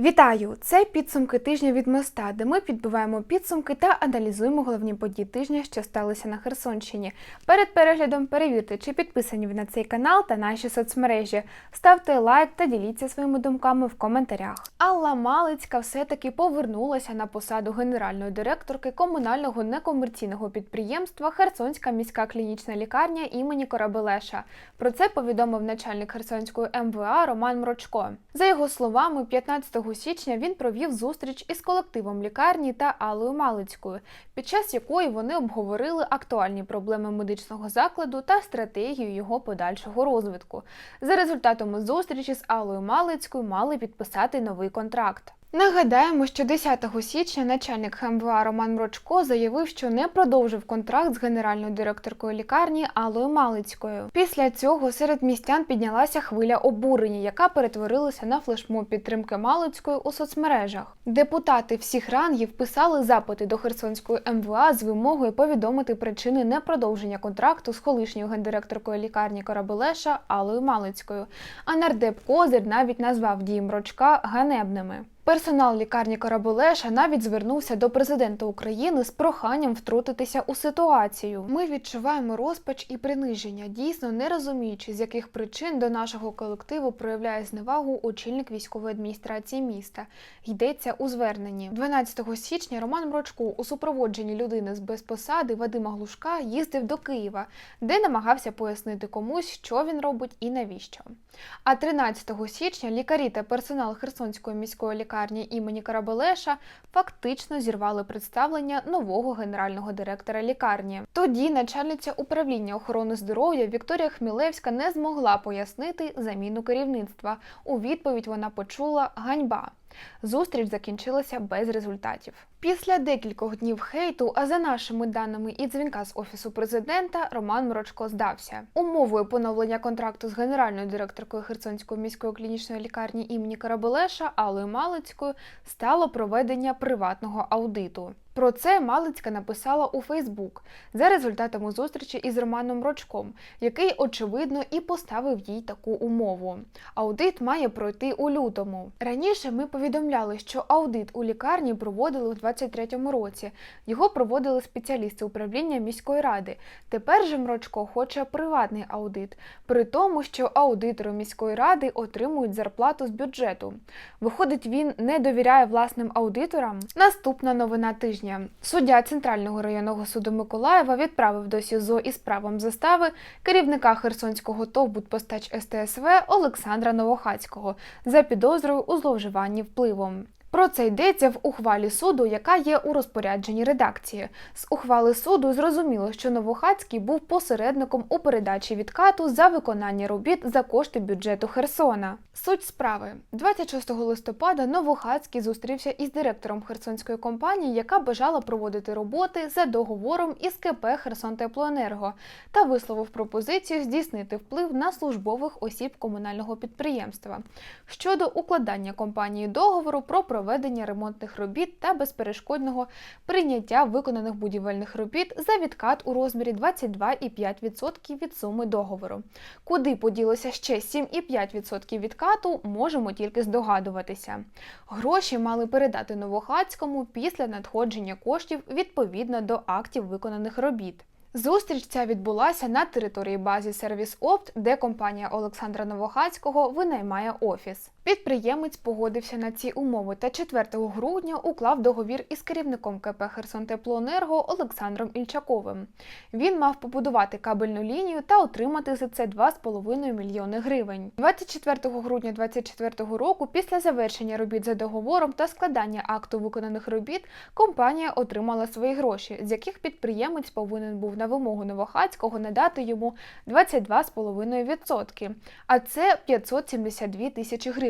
Вітаю! Це підсумки тижня від моста, де ми підбиваємо підсумки та аналізуємо головні події тижня, що сталися на Херсонщині. Перед переглядом перевірте, чи підписані ви на цей канал та наші соцмережі. Ставте лайк та діліться своїми думками в коментарях. Алла Малицька все-таки повернулася на посаду генеральної директорки комунального некомерційного підприємства Херсонська міська клінічна лікарня імені Корабелеша. Про це повідомив начальник Херсонської МВА Роман Мрочко. За його словами, 15 січня він провів зустріч із колективом лікарні та Аллою Малицькою, під час якої вони обговорили актуальні проблеми медичного закладу та стратегію його подальшого розвитку. За результатами зустрічі з Аллою Малицькою мали підписати новий контракт. Нагадаємо, що 10 січня начальник ХМВА Роман Мрочко заявив, що не продовжив контракт з генеральною директоркою лікарні Аллою Малицькою. Після цього серед містян піднялася хвиля обурення, яка перетворилася на флешмоб підтримки Малицької у соцмережах. Депутати всіх рангів писали запити до Херсонської МВА з вимогою повідомити причини непродовження контракту з колишньою гендиректоркою лікарні Корабелеша Аллою Малицькою. А нардеп Козир навіть назвав дії Мрочка ганебними. Персонал лікарні Карабулеша навіть звернувся до президента України з проханням втрутитися у ситуацію. Ми відчуваємо розпач і приниження, дійсно не розуміючи, з яких причин до нашого колективу проявляє зневагу очільник військової адміністрації міста. Йдеться у зверненні 12 січня. Роман Мрочко у супроводженні людини з безпосади Вадима Глушка їздив до Києва, де намагався пояснити комусь, що він робить і навіщо. А 13 січня лікарі та персонал Херсонської міської лікарні імені Карабелеша фактично зірвали представлення нового генерального директора лікарні. Тоді начальниця управління охорони здоров'я Вікторія Хмілевська не змогла пояснити заміну керівництва. У відповідь вона почула ганьба. Зустріч закінчилася без результатів. Після декількох днів хейту, а за нашими даними і дзвінка з офісу президента, Роман Мрочко здався. Умовою поновлення контракту з генеральною директоркою Херсонської міської клінічної лікарні імені Карабелеша Аллою Малицькою стало проведення приватного аудиту. Про це Малицька написала у Фейсбук за результатами зустрічі із Романом Рочком, який очевидно і поставив їй таку умову. Аудит має пройти у лютому. Раніше ми повідомляли, що аудит у лікарні проводили у 2023 році. Його проводили спеціалісти управління міської ради. Тепер же Мрочко хоче приватний аудит, при тому, що аудитори міської ради отримують зарплату з бюджету. Виходить, він не довіряє власним аудиторам. Наступна новина тижня. Суддя Центрального районного суду Миколаєва відправив до СІЗО із правом застави керівника Херсонського ТОВ «Будпостач СТСВ Олександра Новохацького за підозрою у зловживанні впливом. Про це йдеться в ухвалі суду, яка є у розпорядженні редакції. З ухвали суду зрозуміло, що Новохацький був посередником у передачі відкату за виконання робіт за кошти бюджету Херсона. Суть справи 26 листопада Новохацький зустрівся із директором херсонської компанії, яка бажала проводити роботи за договором із КП Херсонтеплоенерго та висловив пропозицію здійснити вплив на службових осіб комунального підприємства щодо укладання компанії договору про проведення ремонтних робіт та безперешкодного прийняття виконаних будівельних робіт за відкат у розмірі 22,5% від суми договору. Куди поділося ще 7,5% відкату, можемо тільки здогадуватися. Гроші мали передати Новохацькому після надходження коштів відповідно до актів виконаних робіт. Зустріч ця відбулася на території бази Сервіс Опт, де компанія Олександра Новохацького винаймає офіс. Підприємець погодився на ці умови та 4 грудня уклав договір із керівником КП Херсонтеплоенерго Олександром Ільчаковим. Він мав побудувати кабельну лінію та отримати за це 2,5 мільйони гривень. 24 грудня 2024 року, після завершення робіт за договором та складання акту виконаних робіт, компанія отримала свої гроші, з яких підприємець повинен був на вимогу Новохацького надати йому 22,5%, а це 572 тисячі гривень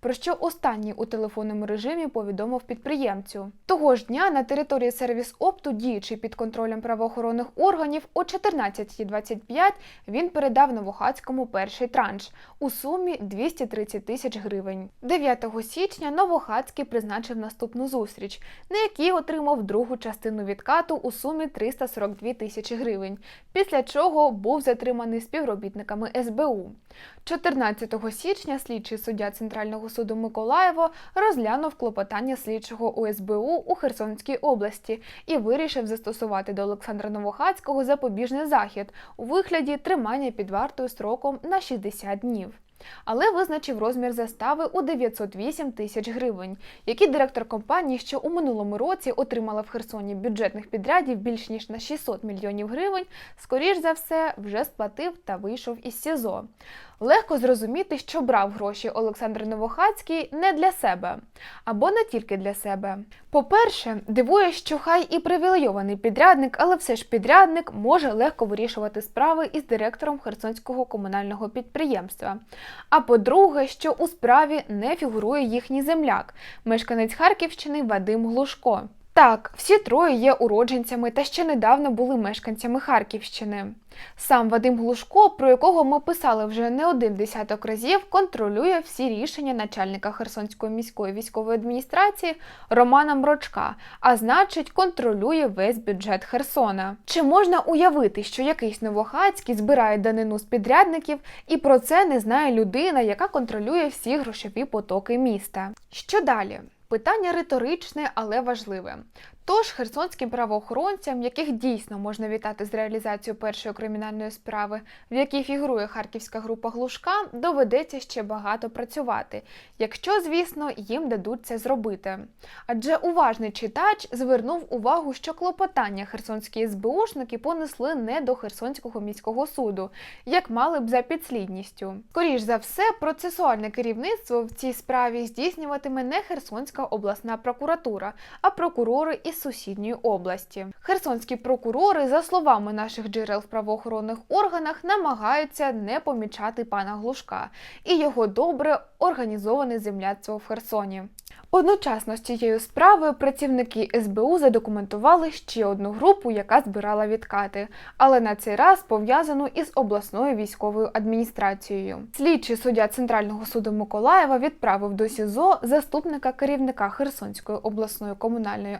про що останній у телефонному режимі повідомив підприємцю. Того ж дня на території сервіс Опту, діючи під контролем правоохоронних органів, о 14.25 він передав Новохацькому перший транш у сумі 230 тисяч гривень. 9 січня Новохацький призначив наступну зустріч, на якій отримав другу частину відкату у сумі 342 тисячі тисячі гривень, після чого був затриманий співробітниками СБУ. 14 січня слідчий суддя Центрального суду Миколаєво розглянув клопотання слідчого УСБУ у Херсонській області і вирішив застосувати до Олександра Новохацького запобіжний захід у вигляді тримання під вартою строком на 60 днів. Але визначив розмір застави у 908 тисяч гривень, які директор компанії, що у минулому році отримала в Херсоні бюджетних підрядів більш ніж на 600 мільйонів гривень, скоріш за все вже сплатив та вийшов із СІЗО. Легко зрозуміти, що брав гроші Олександр Новохацький не для себе або не тільки для себе. По-перше, дивує, що хай і привілейований підрядник, але все ж підрядник може легко вирішувати справи із директором Херсонського комунального підприємства. А по-друге, що у справі не фігурує їхній земляк, мешканець Харківщини Вадим Глушко. Так, всі троє є уродженцями та ще недавно були мешканцями Харківщини. Сам Вадим Глушко, про якого ми писали вже не один десяток разів, контролює всі рішення начальника Херсонської міської військової адміністрації Романа Мрочка, а значить, контролює весь бюджет Херсона. Чи можна уявити, що якийсь Новохацький збирає данину з підрядників, і про це не знає людина, яка контролює всі грошові потоки міста? Що далі? Питання риторичне, але важливе. Тож херсонським правоохоронцям, яких дійсно можна вітати з реалізацією першої кримінальної справи, в якій фігурує харківська група Глушка, доведеться ще багато працювати, якщо, звісно, їм дадуть це зробити. Адже уважний читач звернув увагу, що клопотання херсонські СБУшники понесли не до Херсонського міського суду, як мали б за підслідністю. Скоріш за все, процесуальне керівництво в цій справі здійснюватиме не Херсонська обласна прокуратура, а прокурори сусідньої області. Херсонські прокурори, за словами наших джерел в правоохоронних органах, намагаються не помічати пана Глушка і його добре організоване земляцтво в Херсоні. Одночасно з цією справою працівники СБУ задокументували ще одну групу, яка збирала відкати, але на цей раз пов'язану із обласною військовою адміністрацією. Слідчий суддя Центрального суду Миколаєва відправив до СІЗО заступника керівника Херсонської обласної комунальної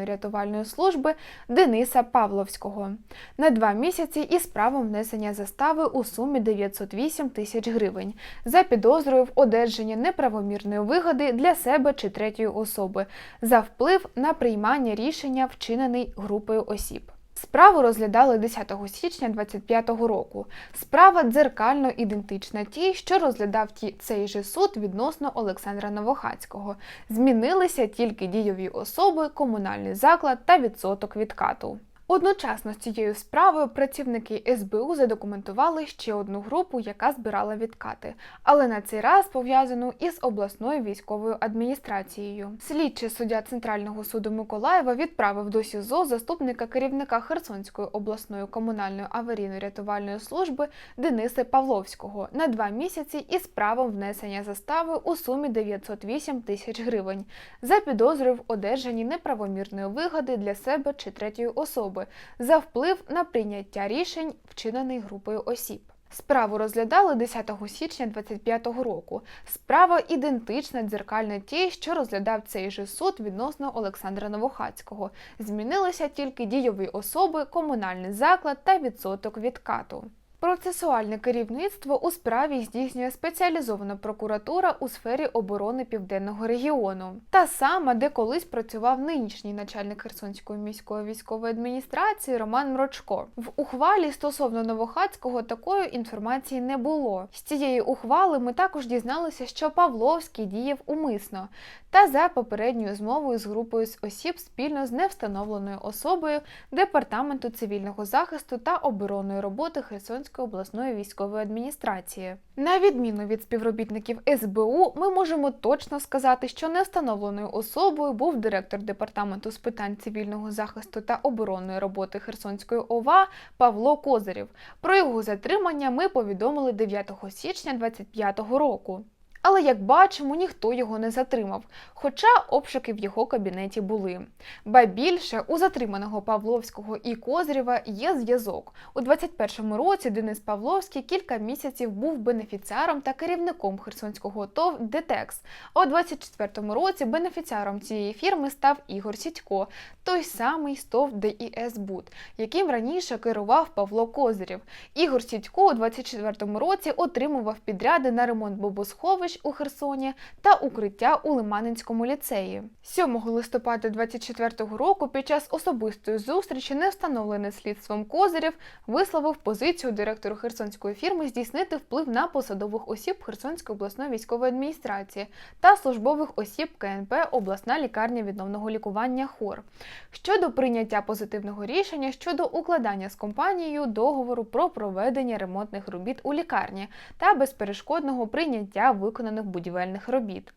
аварійно-рятувальної служби Дениса Павловського. На два місяці із правом внесення застави у сумі 908 тисяч гривень. За підозрою в одержанні неправомірної вигоди для себе чи третьої особи. За вплив на приймання рішення, вчинений групою осіб. Справу розглядали 10 січня 2025 року. Справа дзеркально ідентична тій, що розглядав ті цей же суд відносно Олександра Новохацького. Змінилися тільки дійові особи, комунальний заклад та відсоток відкату. Одночасно з цією справою працівники СБУ задокументували ще одну групу, яка збирала відкати, але на цей раз пов'язану із обласною військовою адміністрацією. Слідчий суддя Центрального суду Миколаєва відправив до СІЗО заступника керівника Херсонської обласної комунальної аварійно-рятувальної служби Дениса Павловського на два місяці із правом внесення застави у сумі 908 тисяч гривень за підозрою в одержанні неправомірної вигоди для себе чи третьої особи за вплив на прийняття рішень, вчинений групою осіб. Справу розглядали 10 січня 2025 року. Справа ідентична дзеркально тій, що розглядав цей же суд відносно Олександра Новохацького. Змінилися тільки дійові особи, комунальний заклад та відсоток відкату. Процесуальне керівництво у справі здійснює спеціалізована прокуратура у сфері оборони південного регіону, та сама, де колись працював нинішній начальник Херсонської міської військової адміністрації Роман Мрочко. В ухвалі стосовно Новохацького такої інформації не було. З цієї ухвали ми також дізналися, що Павловський діяв умисно та за попередньою змовою з групою з осіб спільно з невстановленою особою департаменту цивільного захисту та оборонної роботи Херсонської обласної військової адміністрації. На відміну від співробітників СБУ, ми можемо точно сказати, що не встановленою особою був директор департаменту з питань цивільного захисту та оборонної роботи Херсонської ОВА Павло Козирів. Про його затримання ми повідомили 9 січня 2025 року. Але як бачимо, ніхто його не затримав, хоча обшуки в його кабінеті були. Ба більше у затриманого Павловського і Козрєва є зв'язок. У 21-му році Денис Павловський кілька місяців був бенефіціаром та керівником Херсонського ТОВ Детекс. А у 24-му році бенефіціаром цієї фірми став Ігор Сідько, той самий СТОВ ДІС Буд, яким раніше керував Павло Козирєв. Ігор Сідько у 24-му році отримував підряди на ремонт бобосховищ у Херсоні та укриття у Лиманинському ліцеї. 7 листопада 24-го року під час особистої зустрічі, не встановлений слідством Козирєв, висловив позицію директору херсонської фірми здійснити вплив на посадових осіб Херсонської обласної військової адміністрації та службових осіб КНП обласна лікарня відновного лікування ХОР щодо прийняття позитивного рішення щодо укладання з компанією договору про проведення ремонтних робіт у лікарні та безперешкодного прийняття виконаних будівельних робіт.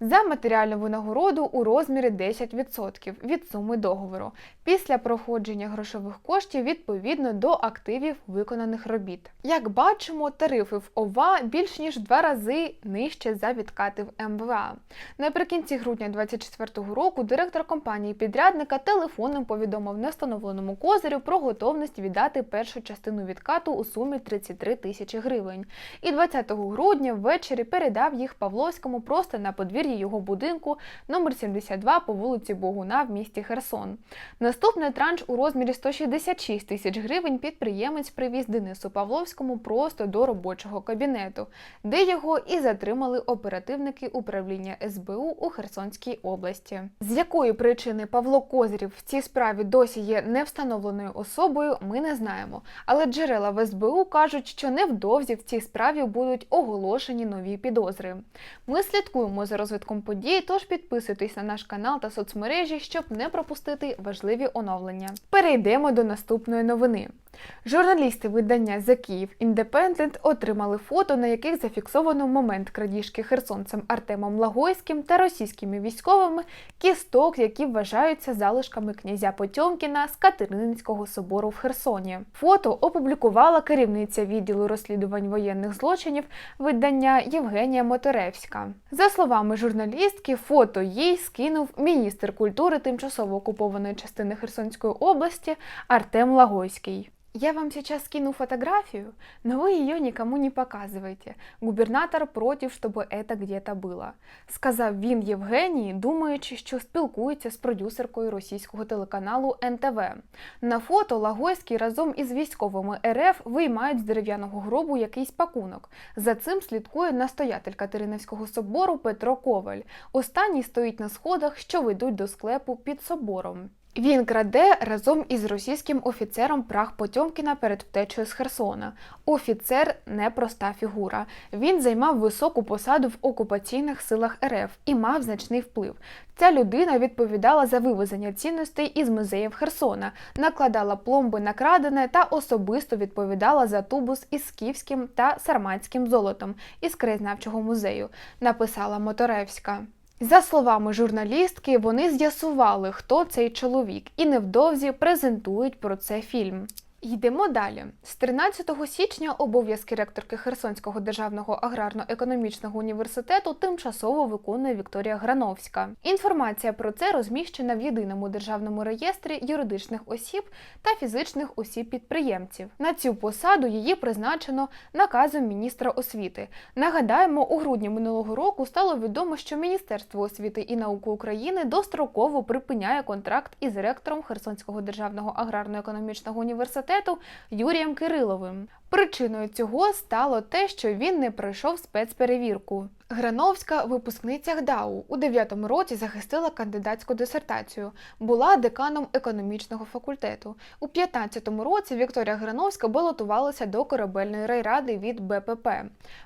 За матеріальну винагороду у розмірі 10% від суми договору після проходження грошових коштів відповідно до активів виконаних робіт. Як бачимо, тарифи в ОВА більш ніж два рази нижче за відкати в МВА. Наприкінці грудня 2024 року директор компанії підрядника телефоном повідомив невстановленому козирю про готовність віддати першу частину відкату у сумі 33 тисячі гривень. І 20 грудня ввечері передав їх Павловському просто на подвір'ї його будинку номер 72 по вулиці Богуна в місті Херсон. Наступний транш у розмірі 166 тисяч гривень підприємець привіз Денису Павловському просто до робочого кабінету, де його і затримали оперативники управління СБУ у Херсонській області. З якої причини Павло Козирів в цій справі досі є невстановленою особою, ми не знаємо. Але джерела в СБУ кажуть, що невдовзі в цій справі будуть оголошені нові підозри. Ми слідкуємо за розвитком подій, тож підписуйтесь на наш канал та соцмережі, щоб не пропустити важливі оновлення. Перейдемо до наступної новини. Журналісти видання The Київ Independent отримали фото, на яких зафіксовано момент крадіжки херсонцем Артемом Лагойським та російськими військовими кісток, які вважаються залишками князя Потьомкіна з Катерининського собору в Херсоні. Фото опублікувала керівниця відділу розслідувань воєнних злочинів видання Євгенія Моторевська. За словами журналістки, фото їй скинув міністр культури тимчасово окупованої частини Херсонської області Артем Лагойський. Я вам сейчас скину фотографию, но вы ее никому не показывайте. Губернатор против, чтобы это где-то было. Сказав він Євгенії, думаючи, що спілкується з продюсеркою російського телеканалу НТВ. На фото Лагойський разом із військовими РФ виймають з дерев'яного гробу якийсь пакунок. За цим слідкує настоятель Катеринівського собору Петро Коваль. Останній стоїть на сходах, що ведуть до склепу під собором. Він краде разом із російським офіцером прах Потьомкіна перед втечею з Херсона. Офіцер непроста фігура. Він займав високу посаду в окупаційних силах РФ і мав значний вплив. Ця людина відповідала за вивезення цінностей із музеїв Херсона, накладала пломби на крадене та особисто відповідала за тубус із скіфським та сарматським золотом із краєзнавчого музею, написала Моторевська. За словами журналістки, вони з'ясували, хто цей чоловік, і невдовзі презентують про це фільм. Йдемо далі. З 13 січня обов'язки ректорки Херсонського державного аграрно-економічного університету тимчасово виконує Вікторія Грановська. Інформація про це розміщена в єдиному державному реєстрі юридичних осіб та фізичних осіб-підприємців. На цю посаду її призначено наказом міністра освіти. Нагадаємо, у грудні минулого року стало відомо, що Міністерство освіти і науки України достроково припиняє контракт із ректором Херсонського державного аграрно-економічного університету Юрієм Кириловим. Причиною цього стало те, що він не пройшов спецперевірку. Грановська, випускниця ГДАУ, у 9 році захистила кандидатську дисертацію, була деканом економічного факультету. У 15 році Вікторія Грановська балотувалася до корабельної райради від БПП.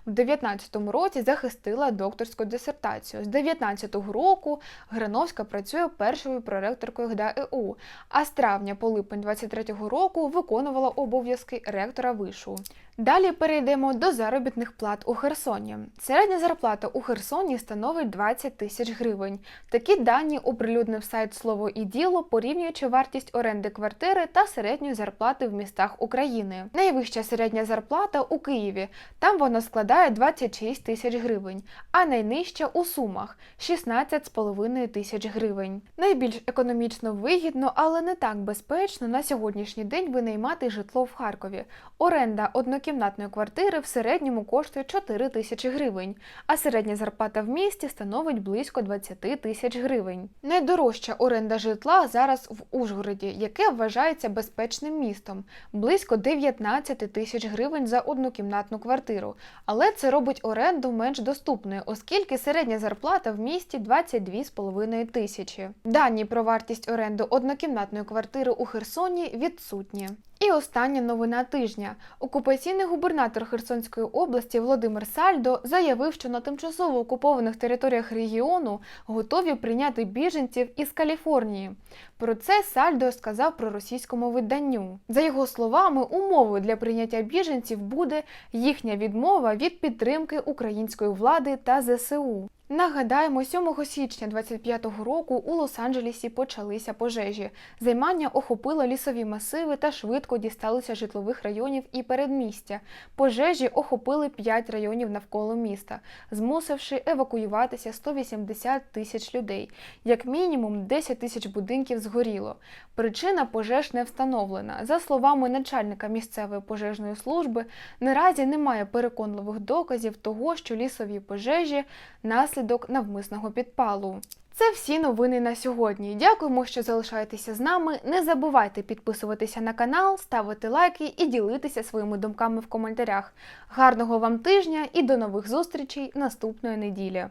В 19 році захистила докторську дисертацію. З 19-го року Грановська працює першою проректоркою ГДАЕУ, а з травня по липень 23 року виконувала обов'язки ректора вишу. beautiful Далі перейдемо до заробітних плат у Херсоні. Середня зарплата у Херсоні становить 20 тисяч гривень. Такі дані оприлюднив сайт Слово і діло, порівнюючи вартість оренди квартири та середньої зарплати в містах України. Найвища середня зарплата у Києві. Там вона складає 26 тисяч гривень, а найнижча у Сумах 16,5 тисяч гривень. Найбільш економічно вигідно, але не так безпечно на сьогоднішній день винаймати житло в Харкові. Оренда однокімнатної квартири в середньому коштує 4 тисячі гривень, а середня зарплата в місті становить близько 20 тисяч гривень. Найдорожча оренда житла зараз в Ужгороді, яке вважається безпечним містом, близько 19 тисяч гривень за однокімнатну квартиру. Але це робить оренду менш доступною, оскільки середня зарплата в місті 22,5 тисячі. Дані про вартість оренду однокімнатної квартири у Херсоні відсутні. І остання новина тижня. Окупаційний губернатор Херсонської області Володимир Сальдо заявив, що на тимчасово окупованих територіях регіону готові прийняти біженців із Каліфорнії. Про це Сальдо сказав про російському виданню. За його словами, умовою для прийняття біженців буде їхня відмова від підтримки української влади та ЗСУ. Нагадаємо, 7 січня 25-го року у Лос-Анджелесі почалися пожежі. Займання охопило лісові масиви та швидко дісталися житлових районів і передмістя. Пожежі охопили 5 районів навколо міста, змусивши евакуюватися 180 тисяч людей. Як мінімум 10 тисяч будинків згоріло. Причина пожеж не встановлена. За словами начальника місцевої пожежної служби, наразі немає переконливих доказів того, що лісові пожежі наслідок навмисного підпалу. Це всі новини на сьогодні. Дякуємо, що залишаєтеся з нами. Не забувайте підписуватися на канал, ставити лайки і ділитися своїми думками в коментарях. Гарного вам тижня і до нових зустрічей наступної неділі!